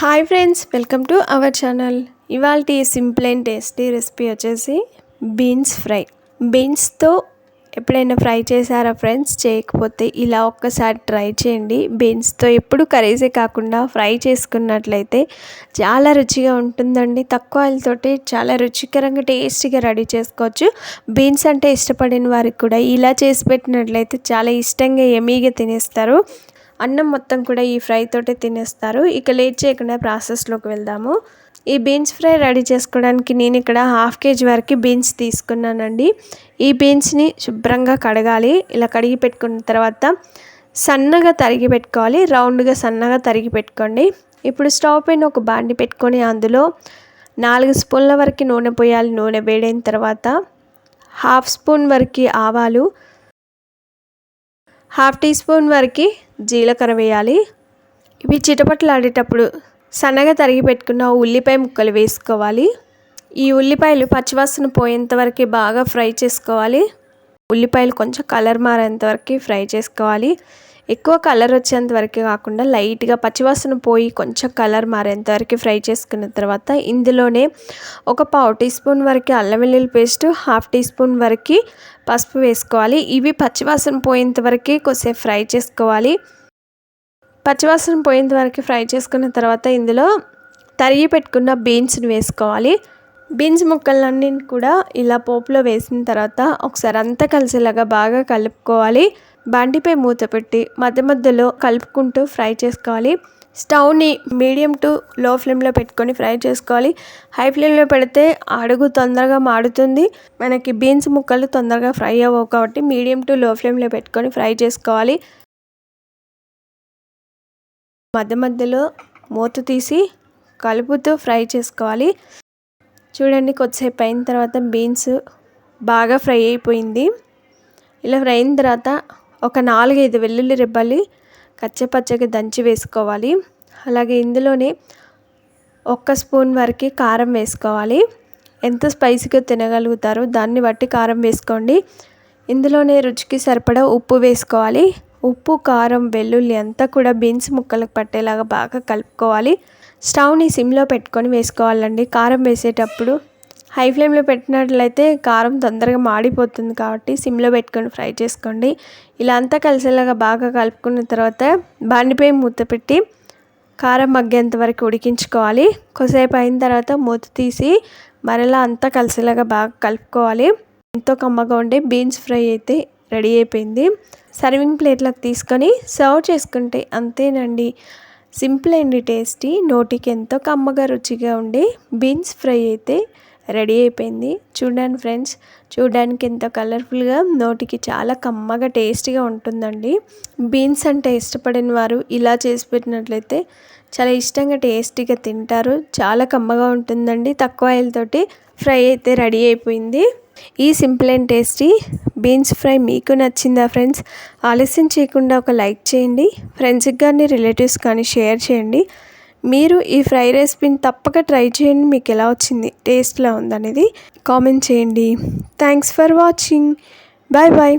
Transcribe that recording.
Hi friends welcome to our channel. ఇవాళ simple and tasty recipe వచ్చేసి beans fry. బీన్స్తో ఎప్పుడైనా ఫ్రై చేశారా ఫ్రెండ్స్? చేయకపోతే ఇలా ఒక్కసారి ట్రై చేయండి. బీన్స్తో ఎప్పుడు కర్రీసే కాకుండా ఫ్రై చేసుకున్నట్లయితే చాలా రుచిగా ఉంటుందండి. తక్కువ ఆయిల్తోటి చాలా రుచికరంగా టేస్టీగా రెడీ చేసుకోవచ్చు. బీన్స్ అంటే ఇష్టపడిన వారికి కూడా ఇలా చేసి పెట్టినట్లయితే చాలా ఇష్టంగా ఎమీగా తినేస్తారు. అన్నం మొత్తం కూడా ఈ ఫ్రై తోటే తినేస్తారు. ఇక లేట్ చేయకుండా ప్రాసెస్లోకి వెళ్దాము. ఈ బీన్స్ ఫ్రై రెడీ చేసుకోవడానికి నేను ఇక్కడ హాఫ్ కేజీ వరకు బీన్స్ తీసుకున్నానండి. ఈ బీన్స్ని శుభ్రంగా కడగాలి. ఇలా కడిగి పెట్టుకున్న తర్వాత సన్నగా తరిగి పెట్టుకోవాలి. రౌండ్గా సన్నగా తరిగి పెట్టుకోండి. ఇప్పుడు స్టవ్ పైన ఒక బాండి పెట్టుకొని అందులో నాలుగు స్పూన్ల వరకు నూనె పోయాలి. నూనె వేడైన తర్వాత హాఫ్ స్పూన్ వరకు ఆవాలు హాఫ్ టీ స్పూన్ వరకు జీలకర్ర వేయాలి. ఇవి చిటపట్లాడేటప్పుడు సన్నగా తరిగి పెట్టుకున్న ఉల్లిపాయ ముక్కలు వేసుకోవాలి. ఈ ఉల్లిపాయలు పచ్చివాసన పోయేంత వరకు బాగా ఫ్రై చేసుకోవాలి. ఉల్లిపాయలు కొంచెం కలర్ మారేంత వరకు ఫ్రై చేసుకోవాలి. ఎక్కువ కలర్ వచ్చేంత వరకు కాకుండా లైట్గా పచ్చివాసన పోయి కొంచెం కలర్ మారేంత వరకు ఫ్రై చేసుకున్న తర్వాత ఇందులోనే ఒక పావు టీ స్పూన్ వరకు అల్లం వెల్లుల్లి పేస్ట్ హాఫ్ టీ స్పూన్ వరకు పసుపు వేసుకోవాలి. ఇవి పచ్చివాసన పోయేంత వరకు కొద్దిసేపు ఫ్రై చేసుకోవాలి. పచ్చివాసన పోయేంత వరకు ఫ్రై చేసుకున్న తర్వాత ఇందులో తరిగి పెట్టుకున్న బీన్స్ని వేసుకోవాలి. బీన్స్ ముక్కలన్నీ కూడా ఇలా పోపులో వేసిన తర్వాత ఒకసారి అంతా కలిసేలాగా బాగా కలుపుకోవాలి. బండిపై మూత పెట్టి మధ్య మధ్యలో కలుపుకుంటూ ఫ్రై చేసుకోవాలి. స్టవ్ని మీడియం టు లో ఫ్లేమ్లో పెట్టుకొని ఫ్రై చేసుకోవాలి. హై ఫ్లేమ్లో పెడితే అడుగు తొందరగా మాడుతుంది. మనకి బీన్స్ ముక్కలు తొందరగా ఫ్రై అవ్వవు కాబట్టి మీడియం టు లో ఫ్లేమ్లో పెట్టుకొని ఫ్రై చేసుకోవాలి. మధ్య మధ్యలో మూత తీసి కలుపుతూ ఫ్రై చేసుకోవాలి. చూడండి కొద్దిసేపు అయిన తర్వాత బీన్స్ బాగా ఫ్రై అయిపోయింది. ఇలా ఫ్రై అయిన తర్వాత ఒక నాలుగైదు వెల్లుల్లి రెబ్బలు కచ్చపచ్చగా దంచి వేసుకోవాలి. అలాగే ఇందులోనే ఒక్క స్పూన్ వరకు కారం వేసుకోవాలి. ఎంత స్పైసీగా తినగలుగుతారో దాన్ని బట్టి కారం వేసుకోండి. ఇందులోనే రుచికి సరిపడా ఉప్పు వేసుకోవాలి. ఉప్పు కారం వెల్లుల్లి అంతా కూడా బీన్స్ ముక్కలకు పట్టేలాగా బాగా కలుపుకోవాలి. స్టవ్ని సిమ్లో పెట్టుకొని వేసుకోవాలండి. కారం వేసేటప్పుడు హై ఫ్లేమ్లో పెట్టినట్లయితే కారం తొందరగా మాడిపోతుంది కాబట్టి సిమ్లో పెట్టుకొని ఫ్రై చేసుకోండి. ఇలా అంతా కలిసేలాగా బాగా కలుపుకున్న తర్వాత బండిపై మూత పెట్టి కారం మగ్గేంత వరకు ఉడికించుకోవాలి. కొసేపు అయిన తర్వాత మూత తీసి మరలా అంతా కలిసేలాగా బాగా కలుపుకోవాలి. ఎంతో కమ్మగా ఉండే బీన్స్ ఫ్రై అయితే రెడీ అయిపోయింది. సర్వింగ్ ప్లేట్లకు తీసుకొని సర్వ్ చేసుకుంటే అంతేనండి. సింపుల్ అండ్ టేస్టీ నోటికి ఎంతో కమ్మగా రుచిగా ఉండి బీన్స్ ఫ్రై అయితే రెడీ అయిపోయింది. చూడండి ఫ్రెండ్స్ చూడడానికి ఎంతో కలర్ఫుల్గా నోటికి చాలా కమ్మగా టేస్టీగా ఉంటుందండి. బీన్స్ అంటే ఇష్టపడిన వారు ఇలా చేసి పెట్టినట్లయితే చాలా ఇష్టంగా టేస్టీగా తింటారు. చాలా కమ్మగా ఉంటుందండి. తక్కువ ఆయిల్ తోటి ఫ్రై అయితే రెడీ అయిపోయింది. ఈ simple and tasty beans fry మీకు నచ్చిందా ఫ్రెండ్స్? ఆలస్యం చేయకుండా ఒక లైక్ చేయండి. ఫ్రెండ్స్కి కానీ రిలేటివ్స్ కానీ షేర్ చేయండి. మీరు ఈ ఫ్రై రెసిపీని తప్పక ట్రై చేయండి మీకు ఎలా వచ్చింది టేస్ట్లా ఉందనేది కామెంట్ చేయండి. Thanks for watching. Bye bye.